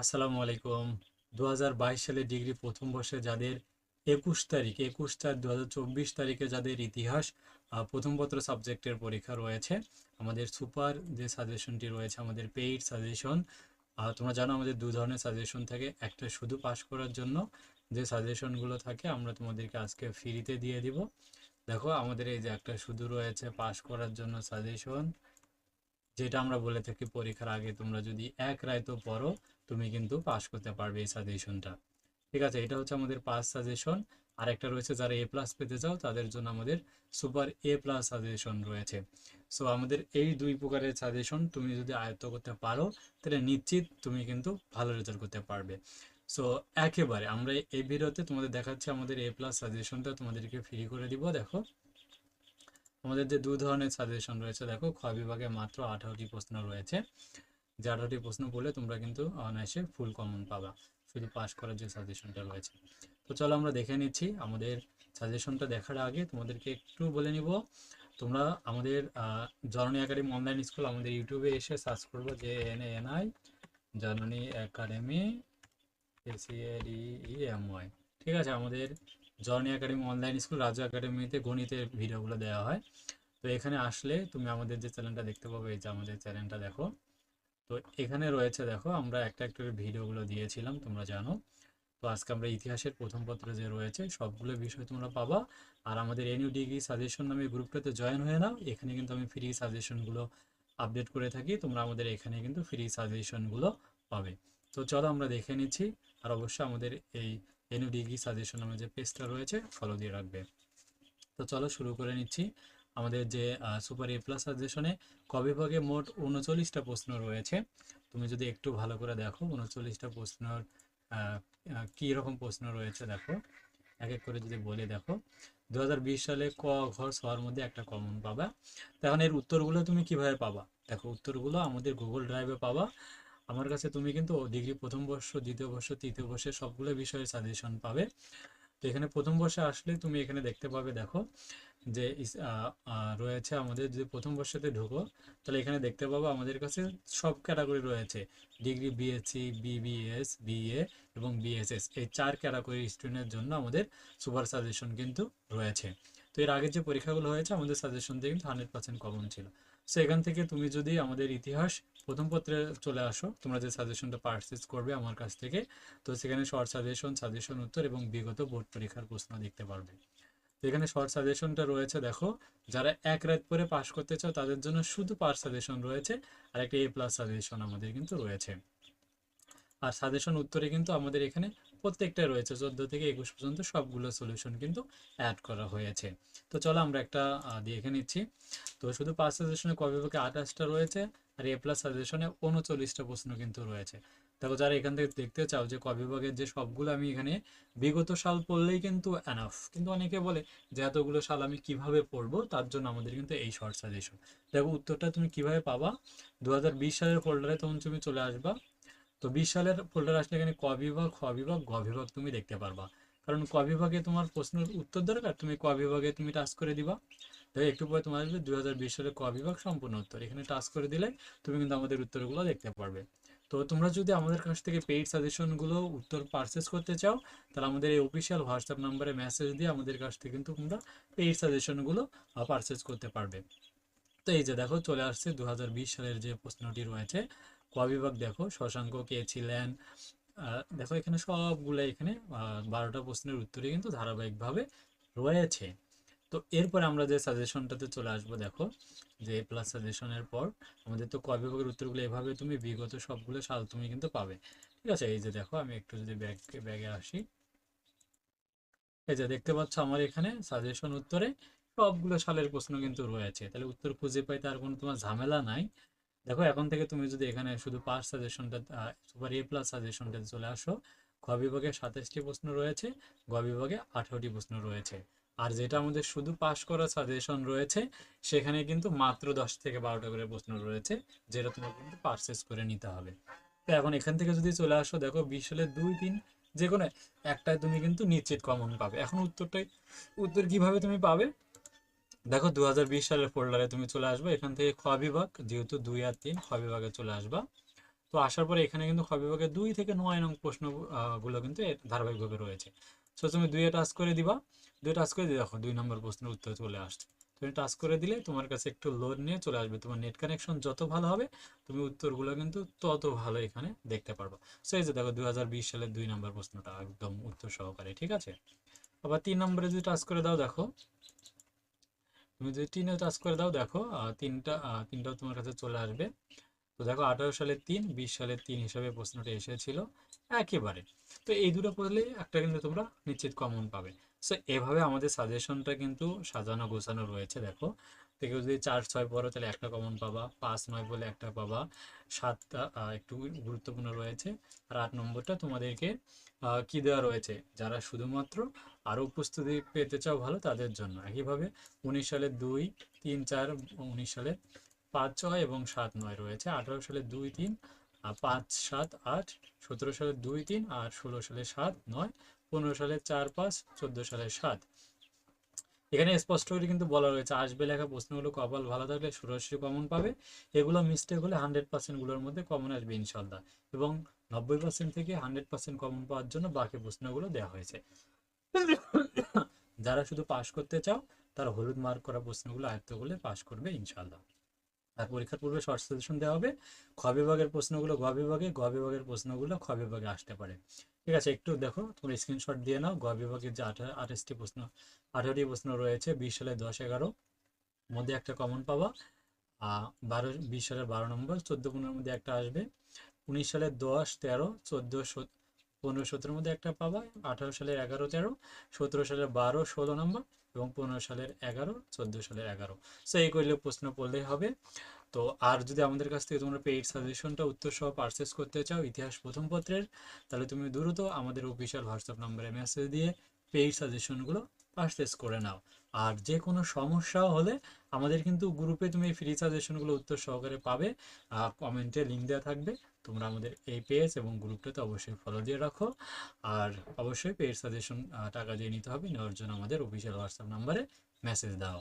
আসসালামু আলাইকুম। দু হাজার বাইশ সালে ডিগ্রি প্রথম বর্ষে যাদের একুশ তারিখ, একুশ চার দু তারিখে যাদের ইতিহাস প্রথম পত্র সাবজেক্টের পরীক্ষা রয়েছে। আমাদের সুপার যে সাজেশনটি রয়েছে, আমাদের পেইড সাজেশন তোমরা জানো আমাদের দু ধরনের সাজেশন থাকে। একটা শুধু পাস করার জন্য যে সাজেশনগুলো থাকে, আমরা তোমাদেরকে আজকে ফ্রিতে দিয়ে দিব। দেখো, আমাদের এই যে একটা শুধু রয়েছে পাস করার জন্য সাজেশন যেটা আমরা বলে থাকি, পরীক্ষার আগে তোমরা যদি এক রায়তো পড়ো, তুমি কিন্তু পাস করতে পারবে এই সাজেশনটা ঠিক আছে, এটা হচ্ছে আমাদের পাস সাজেশন আর একটা রয়েছে, যারা এ প্লাস পেতে চাও, তাদের জন্য আমাদের সুপার এ প্লাস সাজেশন রয়েছে। সো আমাদের এই দুই প্রকারের সাজেশন তুমি যদি আয়ত্ত করতে পারো, তাহলে নিশ্চিত তুমি কিন্তু ভালো রেজাল্ট করতে পারবে। সো একেবারে আমরা এই ভিডিওতে তোমাদের দেখাচ্ছি আমাদের এ প্লাস সাজেশনটা তোমাদেরকে ফ্রি করে দিব, দেখো। আমাদের যে দু ধরনের সাজেশন রয়েছে, দেখো, খ বিভাগে মাত্র আঠারোটি প্রশ্ন রয়েছে। যে আঠারোটি প্রশ্ন পড়লে তোমরা কিন্তু অনায়াসে ফুল কমন পাবা, শুধু পাস করার যে সাজেশনটা রয়েছে। তো চলো আমরা দেখে নিচ্ছি, আমাদের সাজেশনটা দেখার আগে তোমাদেরকে একটু বলে নিব। তোমরা আমাদের জননী একাডেমি অনলাইন স্কুল আমাদের ইউটিউবে এসে সার্চ করব যে N N I Janani academy M Y ঠিক আছে, আমাদের journey academy online school Raju একাডেমিতে গণিতের ভিডিওগুলো দেওয়া হয়। তো এখানে আসলে তুমি আমাদের যে চ্যানেলটা দেখতে পাবে, এই যে আমাদের চ্যানেলটা দেখো। তো এখানে রয়েছে দেখো, আমরা একটা একটা ভিডিওগুলো দিয়েছিলাম, তোমরা জানো। তো আজকে আমরা ইতিহাসের প্রথম পত্র যে রয়েছে, সবগুলো বিষয় তোমরা পাবা। আর আমাদের এনইউ ডিগ্রি সাজেশন নামে গ্রুপটাতে জয়েন হয়ে নাও। এখানে কিন্তু আমি ফ্রি সাজেশনগুলো আপডেট করে থাকি। তোমরা আমাদের এখানে কিন্তু ফ্রি সাজেশনগুলো পাবে। তো চলো আমরা দেখে নিচ্ছি। আর অবশ্যই আমাদের এই এনইউ ডিগ্রি সাজেশন নামে যে পেজটা রয়েছে ফলো দিয়ে রাখবে। তো চলো শুরু করে নিচ্ছি। আমাদের যে সুপার এ প্লাস সাজেশনে ক মোট উনচল্লিশটা প্রশ্ন রয়েছে। তুমি যদি একটু ভালো করে দেখো উনচল্লিশটা প্রশ্নর আহ, রকম প্রশ্ন রয়েছে দেখো। এক এক করে যদি বলে দেখো। দু হাজার বিশ সালে ক ঘর সবার মধ্যে একটা কমন পাবা। তখন এর উত্তরগুলো তুমি কীভাবে পাবা? দেখো উত্তরগুলো আমাদের গুগল ড্রাইভে পাবা। আমার কাছে তুমি কিন্তু ডিগ্রি প্রথম বর্ষ, দ্বিতীয় বর্ষ, তৃতীয় বর্ষের সবগুলো বিষয়ে সাজেশন পাবে। তো এখানে প্রথম বর্ষে আসলে তুমি এখানে দেখতে পাবে, দেখো, যে রয়েছে আমাদের যদি প্রথম বর্ষতে ঢুকো, তাহলে এখানে দেখতে পাবো আমাদের কাছে সব ক্যাটাগরি রয়েছে। ডিগ্রি বিএসসি বিবিএস বিএ এবং বিএসএস এই চার ক্যাটাগরি স্টুডেন্টের জন্য আমাদের সুপার সাজেশন কিন্তু রয়েছে। তো এর আগে যে পরীক্ষাগুলো হয়েছে, আমাদের সাজেশন দিয়ে কিন্তু হান্ড্রেড পার্সেন্ট কমন ছিল। সো এখান থেকে তুমি যদি আমাদের ইতিহাস প্রথম পত্রে চলে আসো, তোমরা যে সাজেশনটা পারচেস করবে আমার কাছ থেকে, তো সেখানে শর্ট সাজেশন সাজেশন উত্তর এবং বিগত বোর্ড পরীক্ষার প্রশ্ন দেখতে পারবে। এখানে শর্ট সাজেশনটা রয়েছে, দেখো, যারা এক রাত পরে পাস করতে চাও, তাদের জন্য শুধু পার সাজেশন রয়েছে আর একটা এ প্লাস সাজেশন আমাদের কিন্তু রয়েছে। আর সাজেশন উত্তরে কিন্তু আমাদের এখানে প্রত্যেকটা রয়েছে, চোদ্দ থেকে একুশ পর্যন্ত সবগুলো সলিউশন কিন্তু অ্যাড করা হয়েছে। তো চলো আমরা একটা দিয়ে দেখে নিচ্ছি। তো শুধু পাঁচ সাজেশনে ক আঠাশটা রয়েছে আর এ প্লাস সাজেশনে উনচল্লিশটা প্রশ্ন কিন্তু রয়েছে। দেখো যারা এখান থেকে দেখতে চাও যে ক বিভাগের যে সবগুলো আমি এখানে বিগত সাল পড়লেই কিন্তু এনাফ কিন্তু অনেকে বলে যে এতগুলো সাল আমি কীভাবে পড়ব, তার জন্য আমাদের কিন্তু এই শর্ট সাজেশন দেখো উত্তরটা তুমি কীভাবে পাবা? দু হাজার বিশ সালের ফোল্ডারে তখন তুমি চলে আসবা। তো বিশ সালের ফোল্ডার আসলে এখানে ক বিভাগ, খ বিভাগ তুমি দেখতে পারবা। কারণ ক বিভাগে তোমার প্রশ্নের উত্তর দরকার, তুমি ক বিভাগে তুমি টাচ করে দিবা। দেখো একটু পরে তোমার আসবে দুই হাজার বিশ সালের ক বিভাগ সম্পূর্ণ উত্তর। এখানে টাচ করে দিলে তুমি কিন্তু আমাদের উত্তরগুলো দেখতে পারবে। তো তোমরা যদি আমাদের কাছ থেকে পেইড সাজেশনগুলো উত্তর পারচেস করতে চাও, তাহলে আমাদের এই অফিসিয়াল হোয়াটসঅ্যাপ নাম্বারে মেসেজ দিয়ে আমাদের কাছ থেকে কিন্তু তোমরা পেইড সাজেশনগুলো পারচেস করতে পারবে। তো এই যে দেখো, চলে আসছে দু হাজার বিশ সালের যে প্রশ্নটি রয়েছে, ক বিভাগ দেখো, শশাঙ্ক কে ছিলেন? দেখো এখানে সবগুলো এখানে বারোটা প্রশ্নের উত্তরে কিন্তু ধারাবাহিকভাবে রয়েছে। তো এরপরে আমরা যে সাজেশনটাতে চলে আসব, দেখো, যে প্লাস সাজেশনের পর আমাদের তো ক বিভাগের উত্তরগুলো এভাবে তুমি বিগত সবগুলো সাল তুমি কিন্তু পাবে। ঠিক আছে? এই যে দেখো, আমি একটু যদি ব্যাগ ব্যাগে আসি। এই যে দেখতে পাচ্ছ আমার এখানে সাজেশন উত্তরে সবগুলো সালের প্রশ্ন কিন্তু রয়েছে। তাহলে উত্তর খুঁজে পাইতে আর কোনো তোমার ঝামেলা নাই। দেখো, এখন থেকে তুমি যদি এখানে শুধু পাস সাজেশনটা সুপার এ প্লাস সাজেশনটাতে চলে আসো, খ বিভাগে সাতাশটি প্রশ্ন রয়েছে, গ বিভাগে আঠারোটি প্রশ্ন রয়েছে। আর যেটা আমাদের শুধু পাশ করা সাজেশন রয়েছে সেখানে কিন্তু মাত্র দশ থেকে বারোটা করে প্রশ্ন রয়েছে যেটা তোমার কিন্তু পারচেস করে নিতে হবে। তো এখন এখান থেকে যদি চলে আসো দেখো বিশ সালের দুই তিন যে কোনো একটাই তুমি কিন্তু নিশ্চিত কমন পাবে। এখন উত্তরটাই উত্তর কীভাবে তুমি পাবে? দেখো দুই হাজার বিশ সালের ফোল্ডারে তুমি চলে আসবে এখান থেকে খ বিভাগ যেহেতু দুই আর তিন খ বিভাগে চলে আসবা। তো আসার পরে এখানে কিন্তু খ বিভাগে দুই থেকে নয় নং প্রশ্ন আহ, গুলো কিন্তু ধারাবাহিকভাবে রয়েছে। সো তুমি দুইয়ে টাচ করে দিবা। দুই টাচ করে দিয়ে দেখো, দুই নম্বর প্রশ্নের উত্তর চলে আসছে। তুমি টাচ করে দিলে তোমার কাছে একটু লোড নিয়ে চলে আসবে। তোমার নেট কানেকশন যত ভালো হবে, তুমি উত্তরগুলো কিন্তু তত ভালো এখানে দেখতে পারবে। সো এই যে দেখো, দুই সালের দুই নম্বর প্রশ্নটা একদম উত্তর সহকারে, ঠিক আছে? আবার তিন নম্বরে যদি টাচ করে দাও, দেখো। তুমি যদি তিনে টাচ করে দাও, দেখো তিনটা তিনটাও তোমার কাছে চলে আসবে। তো দেখো আঠারো সালে তিন, বিশ সালের তিন হিসাবে প্রশ্নটা এসেছিল। একেবারে। তো এই দুটো পড়লে একটা কিন্তু তোমরা নিশ্চিত কমন পাবে। সো এভাবে আমাদের সাজেশনটা কিন্তু সাজানো, গোছানো রয়েছে, দেখো। কেউ যদি চার, ছয় পড়ো, তাহলে একটা কমন পাবা। পাঁচ, নয় বলে একটা পাবা। সাতটা একটু গুরুত্বপূর্ণ রয়েছে। আর আট নম্বরটা তোমাদেরকে কি দেওয়া রয়েছে? যারা শুধুমাত্র আরও প্রস্তুতি পেতে চাও ভালো, তাদের জন্য। একইভাবে উনিশ সালের দুই, তিন, চার, উনিশ সালে পাঁচ ছয় এবং সাত নয় রয়েছে। আঠারো সালে দুই তিন পাঁচ সাত আট, সতেরো সালে দুই তিন, আর ষোলো সালে সাত নয়, পনেরো সালে চার পাঁচ, চোদ্দ সালে সাত। এখানে স্পষ্ট করে কিন্তু বলা রয়েছে, আসবে লেখা প্রশ্নগুলো কপাল ভালো থাকলে সরাসরি কমন পাবে। এগুলো মিস্টেক হলে হান্ড্রেড পার্সেন্টগুলোর মধ্যে কমন আসবে ইনশাল্লাহ। এবং নব্বই পার্সেন্ট থেকে হান্ড্রেড পার্সেন্ট কমন পাওয়ার জন্য বাকি প্রশ্নগুলো দেওয়া হয়েছে। যারা শুধু পাস করতে চাও, তারা হলুদ মার্ক করা প্রশ্নগুলো আয়ত্ত করলে পাস করবে ইনশাল্লাহ। আর পরীক্ষার পূর্বে শর্ট সাজেশন দেওয়া হবে খ বিভাগের প্রশ্নগুলো গ বিভাগে গ বিভাগের প্রশ্নগুলো খ বিভাগে আসতে পারে। ঠিক আছে একটু দেখো তোমরা স্ক্রিনশট দিয়ে নাও গ বিভাগের যে আঠারো আঠাশটি প্রশ্ন আঠারোটি প্রশ্ন রয়েছে বিশ সালে দশ এগারো মধ্যে একটা কমন আহ, বারো বিশ সালের বারো নম্বর চোদ্দ পনেরোর মধ্যে একটা আসবে উনিশ সালের দশ তেরো চোদ্দ পনেরো সতেরোর মধ্যে একটা পাবা আঠারো সালের এগারো তেরো সতেরো সালের বারো ষোলো নম্বর এবং পনেরো সালের এগারো, চোদ্দ সালের এগারো। সো এই করলে প্রশ্ন পড়লেই হবে। তো, আর যদি আমাদের কাছ থেকে তোমরা পেইড সাজেশনটা উত্তর সহ পারচেস করতে চাও ইতিহাস প্রথম পত্রের, তাহলে তুমি দ্রুত আমাদের অফিসিয়াল হোয়াটসঅ্যাপ নম্বরে মেসেজ দিয়ে পেইড সাজেশনগুলো পারচেস করে নাও। আর যে কোনো সমস্যা হলে আমাদের কিন্তু গ্রুপে তুমি এই ফ্রি সাজেশনগুলো উত্তর সহকারে পাবে। কমেন্টে লিঙ্ক দেওয়া থাকবে। তোমরা আমাদের এই পেজ এবং গ্রুপটাতে অবশ্যই ফলো দিয়ে রাখো। আর অবশ্যই পেজ সাজেশন টাকা দিয়ে নিতে হবে। নেওয়ার জন্য আমাদের অফিসিয়াল হোয়াটসঅ্যাপ নাম্বারে মেসেজ দাও।